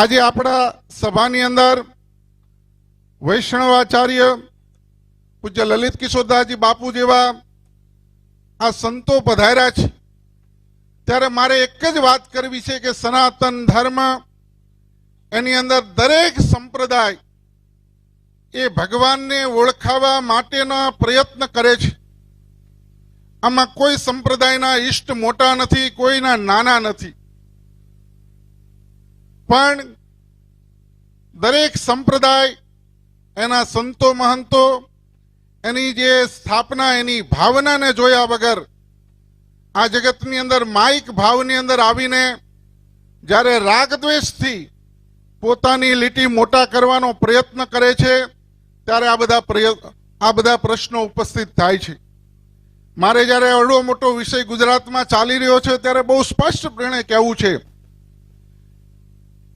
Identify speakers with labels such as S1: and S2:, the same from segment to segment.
S1: આજે આપણા સભાની અંદર વૈષ્ણવાચાર્ય પૂજ્ય લલિત કિશોરદાસજી બાપુ જેવા આ સંતો પધાર્યા છે. ત્યારે મારે એક જ વાત કરવી છે કે સનાતન ધર્મ એની અંદર દરેક સંપ્રદાય એ ભગવાનને ઓળખાવા માટેના પ્રયત્ન કરે છે. આમાં કોઈ સંપ્રદાયના ઈષ્ટ મોટા નથી, કોઈના નાના નથી. પણ દરેક સંપ્રદાય, એના સંતો મહંતો, એની જે સ્થાપના, એની ભાવનાને જોયા વગર આ જગતની અંદર માઇક ભાવની અંદર આવીને જ્યારે રાગદ્વેષથી પોતાની લીટી મોટા કરવાનો પ્રયત્ન કરે છે, ત્યારે આ બધા આ બધા પ્રશ્નો ઉપસ્થિત થાય છે. મારે જ્યારે અડો મોટો વિષય ગુજરાતમાં ચાલી રહ્યો છે, ત્યારે બહુ સ્પષ્ટપણે કહેવું છે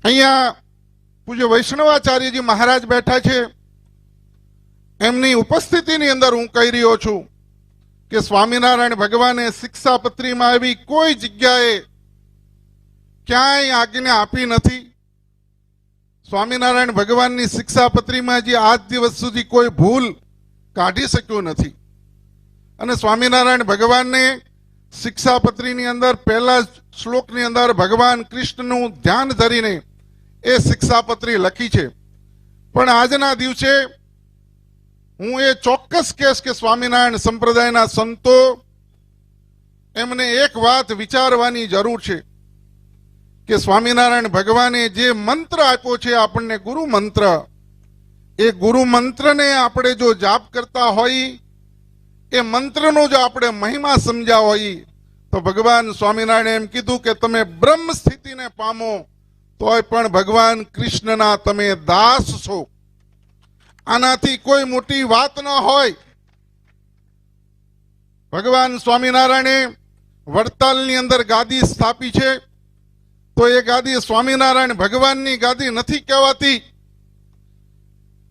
S1: અહીંયા પૂજ્ય વૈષ્ણવાચાર્યજી મહારાજ બેઠા છે. એમની ઉપસ્થિતિની અંદર હું કહી રહ્યો છું કે સ્વામિનારાયણ ભગવાને શિક્ષાપત્રીમાં એવી કોઈ જગ્યાએ ક્યાંય આજ્ઞા આપી નથી. સ્વામિનારાયણ ભગવાનની શિક્ષાપત્રીમાં જે આજ દિવસ સુધી કોઈ ભૂલ કાઢી શક્યો નથી. અને સ્વામિનારાયણ ભગવાનને શિક્ષાપત્રીની અંદર પહેલા શ્લોકની અંદર ભગવાન કૃષ્ણનું ધ્યાન ધરીને એ શિક્ષાપત્રી લખી છે. પણ આજના દિવસે હું એ ચોક્કસ કેસ કે સ્વામિનારાયણ સંપ્રદાયના સંતો એમને એક વાત વિચારવાની જરૂર છે કે સ્વામિનારાયણ ભગવાને જે મંત્ર આપ્યો છે આપણને ગુરુ મંત્ર, એ ગુરુ મંત્રને આપણે જો જાપ કરતા હોઈ એ મંત્રનો જો આપણે મહિમા સમજ્યા હોય, તો ભગવાન સ્વામિનારાયણ એમ કીધું કે તમે બ્રહ્મ સ્થિતિને પામો. તોય પણ ભગવાન કૃષ્ણના તમે દાસ છો. આનાથી કોઈ મોટી વાત ન હોય. ભગવાન સ્વામિનારાયણે વડતાલની અંદર ગાદી સ્થાપી છે. તો એ ગાદી સ્વામિનારાયણ ભગવાનની ગાદી નથી કહેવાતી.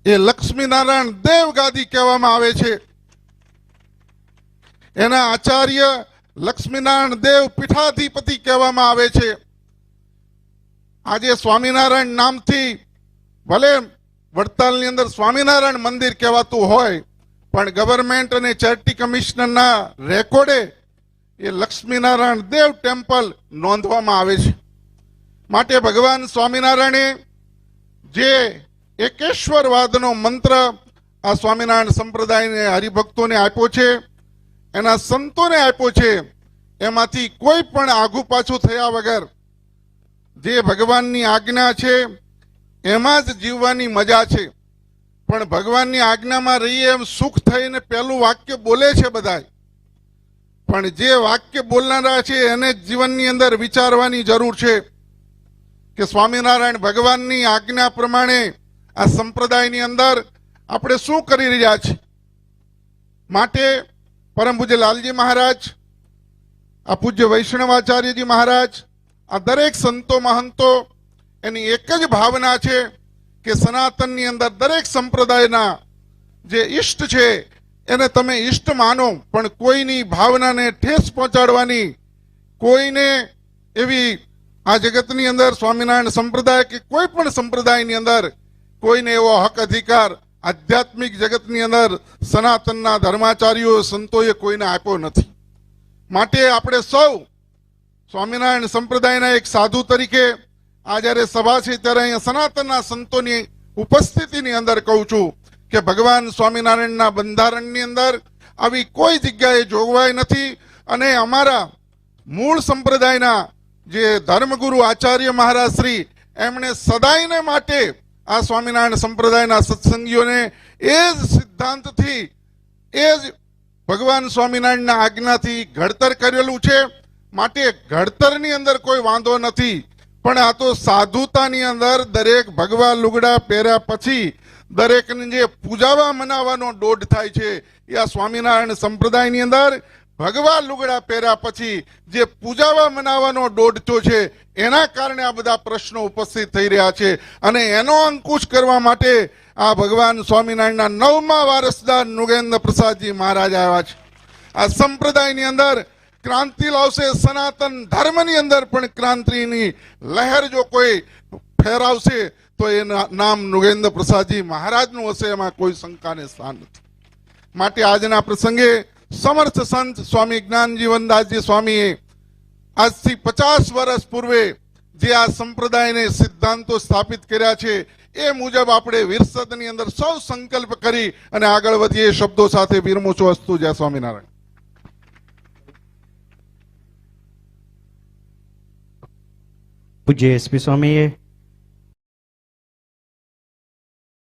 S1: એ લક્ષ્મીનારાયણ દેવ ગાદી કહેવામાં આવે છે. એના આચાર્ય લક્ષ્મીનારાયણ દેવ પીઠાધિપતિ કહેવામાં આવે છે. આજે સ્વામિનારાયણ નામથી ભલે વડતાલની અંદર સ્વામિનારાયણ મંદિર કહેવાતું હોય, પણ ગવર્મેન્ટ અને ચેરિટી કમિશનરના રેકોર્ડે એ લક્ષ્મીનારાયણ દેવ ટેમ્પલ નોંધવામાં આવે છે. માટે ભગવાન સ્વામિનારાયણે જે એકેશ્વરવાદનો મંત્ર આ સ્વામિનારાયણ સંપ્રદાયને હરિભક્તોને આપ્યો છે, એના સંતોને આપ્યો છે, એમાંથી કોઈ પણ આગુ પાછું થયા વગર જે ભગવાનની આજ્ઞા છે, એમાં જ જીવવાની મજા છે. પણ ભગવાનની આજ્ઞામાં રહીએ એમ સુખ થઈને પહેલું વાક્ય બોલે છે બધાય. પણ જે વાક્ય બોલનારા છે, એને જીવનની અંદર વિચારવાની જરૂર છે કે સ્વામિનારાયણ ભગવાનની આજ્ઞા પ્રમાણે આ સંપ્રદાયની અંદર આપણે શું કરી રહ્યા છીએ? માટે પરમ પૂજ્ય લાલજી મહારાજ, આ પૂજ્ય વૈષ્ણવાચાર્યજી મહારાજ આ દરેક સંતો મહંતો એની એક જ ભાવના છે કે સનાતનની અંદર દરેક સંપ્રદાયના જે ઈષ્ટ છે, એને તમે ઈષ્ટ માનો, પણ કોઈની ભાવનાને ઠેસ પહોંચાડવાની કોઈને એવી આ જગતની અંદર સ્વામિનારાયણ સંપ્રદાય કે કોઈ પણ સંપ્રદાયની અંદર કોઈને એવો હક અધિકાર આધ્યાત્મિક જગતની અંદર સનાતનના ધર્માચાર્યો સંતોએ કોઈને આપ્યો નથી. માટે આપણે સૌ સ્વામિનારાયણ સંપ્રદાયના એક સાધુ તરીકે આ જ્યારે સભા છે, ત્યારે અહીંયા સનાતનના સંતોની ઉપસ્થિતિની અંદર કહું છું કે ભગવાન સ્વામિનારાયણના બંધારણની અંદર આવી કોઈ જગ્યાએ જોગવાઈ નથી અને અમારા મૂળ સંપ્રદાયના જે ધર્મગુરુ આચાર્ય મહારાજ શ્રી, એમણે સદાયને માટે આ સ્વામિનારાયણ સંપ્રદાયના સત્સંગીઓને એ જ સિદ્ધાંતથી, એ જ ભગવાન સ્વામિનારાયણના આજ્ઞાથી ઘડતર કરેલું છે. માટે ઘડતરની અંદર કોઈ વાંધો નથી. પણ આ તો સાધુતાની અંદર દરેક ભગવા લુગડા પહેર્યા પછી દરેકને જે પૂજાવા મનાવવાનો દોઢ થાય છે, એ આ સ્વામિનારાયણ સંપ્રદાયની અંદર ભગવા લુગડા પહેર્યા પછી જે પૂજાવા મનાવવાનો દોઢતો છે, એના કારણે આ બધા પ્રશ્નો ઉપસ્થિત થઈ રહ્યા છે. અને એનો અંકુશ કરવા માટે આ ભગવાન સ્વામિનારાયણના નવમા વારસદાર નુગેન્દ્ર પ્રસાદજી મહારાજ આવ્યા છે. આ સંપ્રદાયની અંદર ક્રાંતિ લાવશે સનાતન ધર્મની અંદર પણ ક્રાંતિની લહેર જો કોઈ ફેરાવશે, તો એ નામ નુગેન્દ્ર પ્રસાદજી મહારાજનું હશે, એમાં કોઈ શંકાને સ્થાન નથી. માટે આજના પ્રસંગે સમર્થ સંત સ્વામી જ્ઞાનજીવનદાસજી સ્વામીએ આજથી પચાસ વર્ષ પૂર્વે જે આ સંપ્રદાયને સિદ્ધાંતો સ્થાપિત કર્યા છે, એ મુજબ આપણે વિરસદની અંદર સૌ સંકલ્પ કરી અને આગળ વધીએ, શબ્દો સાથે વિરમું છું અસ્તુ જય સ્વામિનારાયણ.
S2: પૂજ્ય એસપી સ્વામીએ